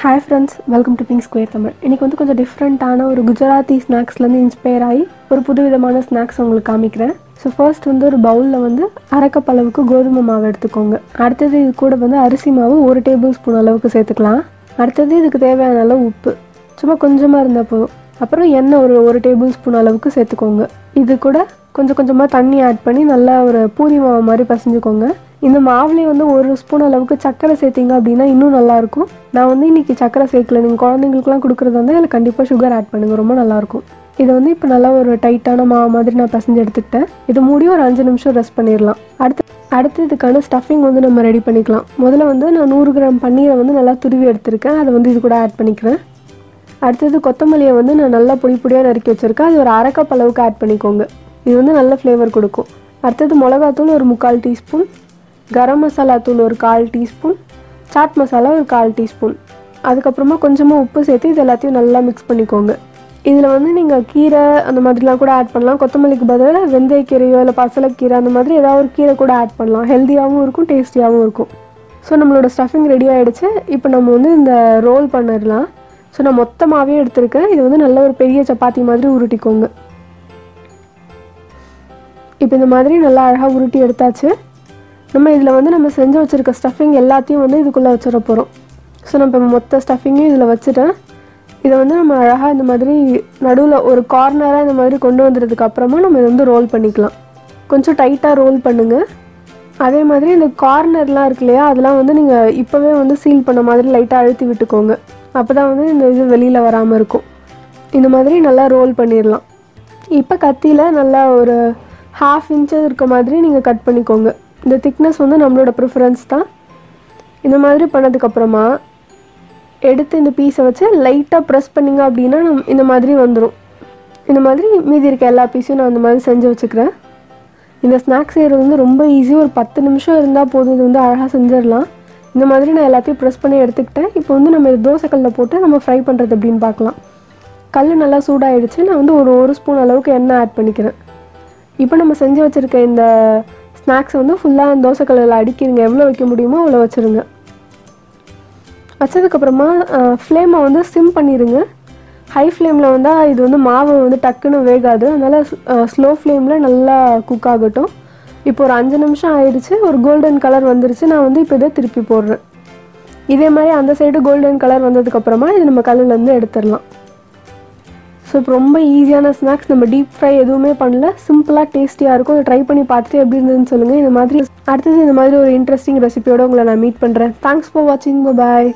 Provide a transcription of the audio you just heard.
Hi friends welcome to pink square Tamil இன்றைக்கி வந்து கொஞ்சம் டிஃப்ரெண்ட்டான ஒரு குஜராத்தி ஸ்நாக்ஸ்லேருந்து இன்ஸ்பயர் ஆகி ஒரு புது விதமான ஸ்நாக்ஸ் உங்களுக்கு காமிக்கிறேன். ஸோ ஃபர்ஸ்ட் வந்து ஒரு பவுலில் வந்து அரை அளவுக்கு கோதுமை மாவு எடுத்துக்கோங்க. அடுத்தது இது கூட வந்து அரிசி மாவு ஒரு டேபிள் ஸ்பூன் அளவுக்கு சேர்த்துக்கலாம். அடுத்தது இதுக்கு தேவையான அளவு உப்பு. சும்மா கொஞ்சமாக இருந்தால் போதும். அப்புறம் எண்ணெய் ஒரு ஒரு டேபிள் ஸ்பூன் அளவுக்கு சேர்த்துக்கோங்க. இது கூட கொஞ்சம் கொஞ்சமாக தண்ணி ஆட் பண்ணி நல்லா ஒரு பூரி மாவு மாதிரி பசைஞ்சுக்கோங்க. இந்த மாவுலேயே வந்து ஒரு ஸ்பூன் அளவுக்கு சர்க்கரை சேர்த்திங்க அப்படின்னா இன்னும் நல்லாயிருக்கும். நான் வந்து இன்றைக்கி சர்க்கரை சேர்க்கல. நீங்கள் குழந்தைங்களுக்குலாம் கொடுக்குறது வந்து அதில் கண்டிப்பாக சுகர் ஆட் பண்ணுங்கள் ரொம்ப நல்லாயிருக்கும். இதை வந்து இப்போ நல்லா ஒரு டைட்டான மாவு மாதிரி நான் பசஞ்சு எடுத்துக்கிட்டேன். இது மூடி ஒரு அஞ்சு நிமிஷம் ரெஸ்ட் பண்ணிடலாம். அடுத்து அடுத்து இதுக்கான ஸ்டஃபிங் வந்து நம்ம ரெடி பண்ணிக்கலாம். முதல்ல வந்து நான் நூறு கிராம் பன்னீரை வந்து நல்லா துருவி எடுத்திருக்கேன். அதை வந்து இது கூட ஆட் பண்ணிக்கிறேன். அடுத்தது கொத்தமல்லியை வந்து நான் நல்லா பொடி பொடியாக நறுக்கி வச்சுருக்கேன். அது ஒரு அரைக்கப் அளவுக்கு ஆட் பண்ணிக்கோங்க. இது வந்து நல்ல ஃப்ளேவர் கொடுக்கும். அடுத்தது மிளகாத்தூள் ஒரு முக்கால் டீஸ்பூன் கரம் மசாலா தூள் ஒரு கால் டீஸ்பூன் சாட் மசாலா ஒரு கால் டீஸ்பூன். அதுக்கப்புறமா கொஞ்சமாக உப்பு சேர்த்து இது எல்லாத்தையும் நல்லா மிக்ஸ் பண்ணிக்கோங்க. இதில் வந்து நீங்கள் கீரை அந்த மாதிரிலாம் கூட ஆட் பண்ணலாம். கொத்தமல்லிக்கு பதிலாக வெந்தயக்கீரையோ இல்லை பசலைக்கீரை அந்த மாதிரி ஏதாவது ஒரு கீரை கூட ஆட் பண்ணலாம். ஹெல்த்தியாகவும் இருக்கும் டேஸ்டியாகவும் இருக்கும். ஸோ நம்மளோட ஸ்டஃபிங் ரெடி ஆகிடுச்சு இப்போ நம்ம வந்து இந்த ரோல் பண்ணிடலாம். ஸோ நான் மொத்தமாகவே எடுத்திருக்கேன். இது வந்து நல்ல ஒரு பெரிய சப்பாத்தி மாதிரி உருட்டிக்கோங்க. இப்போ இந்த மாதிரி நல்லா அழகாக உருட்டி எடுத்தாச்சு. நம்ம இதில் வந்து நம்ம செஞ்சு வச்சுருக்க ஸ்டஃபிங் எல்லாத்தையும் வந்து இதுக்குள்ளே வச்சிட போகிறோம் ஸோ நம்ம இப்போ மொத்த ஸ்டஃபிங்கையும் இதில் வச்சுட்டேன் இதை வந்து நம்ம அழகாக இந்த மாதிரி நடுவில் ஒரு கார்னராக இந்த மாதிரி கொண்டு வந்ததுக்கு அப்புறமா நம்ம இதை வந்து ரோல் பண்ணிக்கலாம். கொஞ்சம் டைட்டாக ரோல் பண்ணுங்கள் அதே மாதிரி இந்த கார்னர்லாம் இருக்கு இல்லையா அதெல்லாம் வந்து நீங்கள் இப்போவே வந்து சீல் பண்ண மாதிரி லைட்டாக அழுத்தி விட்டுக்கோங்க. அப்போ தான் வந்து இந்த இது வெளியில் வராமல் இருக்கும். இந்த மாதிரி நல்லா ரோல் பண்ணிடலாம் இப்போ கத்தியில் நல்லா ஒரு ஹாஃப் இன்ச்சு இருக்க மாதிரி நீங்கள் கட் பண்ணிக்கோங்க. இந்த திக்னஸ் வந்து நம்மளோட ப்ரிஃபரன்ஸ் தான். இந்த மாதிரி பண்ணதுக்கப்புறமா எடுத்து இந்த பீஸை வச்சு லைட்டாக ப்ரெஸ் பண்ணிங்க அப்படின்னா நம் இந்த மாதிரி வந்துடும் இந்த மாதிரி மீதி இருக்க எல்லா பீஸையும் நான் அந்த மாதிரி செஞ்சு வச்சுக்கிறேன். இந்த ஸ்நாக்ஸ் செய்கிறது வந்து ரொம்ப ஈஸி ஒரு பத்து நிமிஷம் இருந்தால் போதும். இது வந்து அழகாக செஞ்சிடலாம். இந்த மாதிரி நான் எல்லாத்தையும் ப்ரெஸ் பண்ணி எடுத்துக்கிட்டேன். இப்போ வந்து நம்ம இது தோசைக்கல்லில் போட்டு நம்ம ஃப்ரை பண்ணுறது அப்படின்னு பார்க்கலாம். கல் நல்லா சூடாயிடுச்சு. நான் வந்து ஒரு ஒரு ஸ்பூன் அளவுக்கு எண்ணெய் ஆட் பண்ணிக்கிறேன். இப்போ நம்ம செஞ்சு வச்சுருக்க இந்த ஸ்நாக்ஸ் வந்து ஃபுல்லாக தோசைக்கல்லில் அடிக்கிடுங்க எவ்வளோ வைக்க முடியுமோ அவ்வளோ வச்சுருங்க. வச்சதுக்கப்புறமா ஃப்ளேமை வந்து சிம் பண்ணிடுங்க ஹை ஃப்ளேமில் வந்தால் இது வந்து மாவு வந்து டக்குன்னு வேகாது. அதனால் ஸ்லோ ஃப்ளேமில் நல்லா குக் ஆகட்டும். இப்போ ஒரு அஞ்சு நிமிஷம் ஆயிடுச்சு. ஒரு கோல்டன் கலர் வந்துருச்சு. நான் வந்து இப்போ இதை திருப்பி போடுறேன். இதே மாதிரி அந்த சைடு கோல்டன் கலர் வந்ததுக்கப்புறமா இது நம்ம கல்லுலேருந்து எடுத்துடலாம். ஸோ இப்போ ரொம்ப ஈஸியான ஸ்நாக்ஸ் நம்ம டீப் ஃப்ரை எதுவுமே பண்ணல. சிம்பிளாக டேஸ்டியாக இருக்கும். ட்ரை பண்ணி பார்த்துட்டு எப்படி இருந்ததுன்னு சொல்லுங்கள் இந்த மாதிரி அடுத்தது இந்த மாதிரி ஒரு இன்ட்ரெஸ்டிங் ரெசிபியோட உங்களை நான் மீட் பண்ணுறேன் தேங்க்ஸ் ஃபார் வாட்சிங் பாய்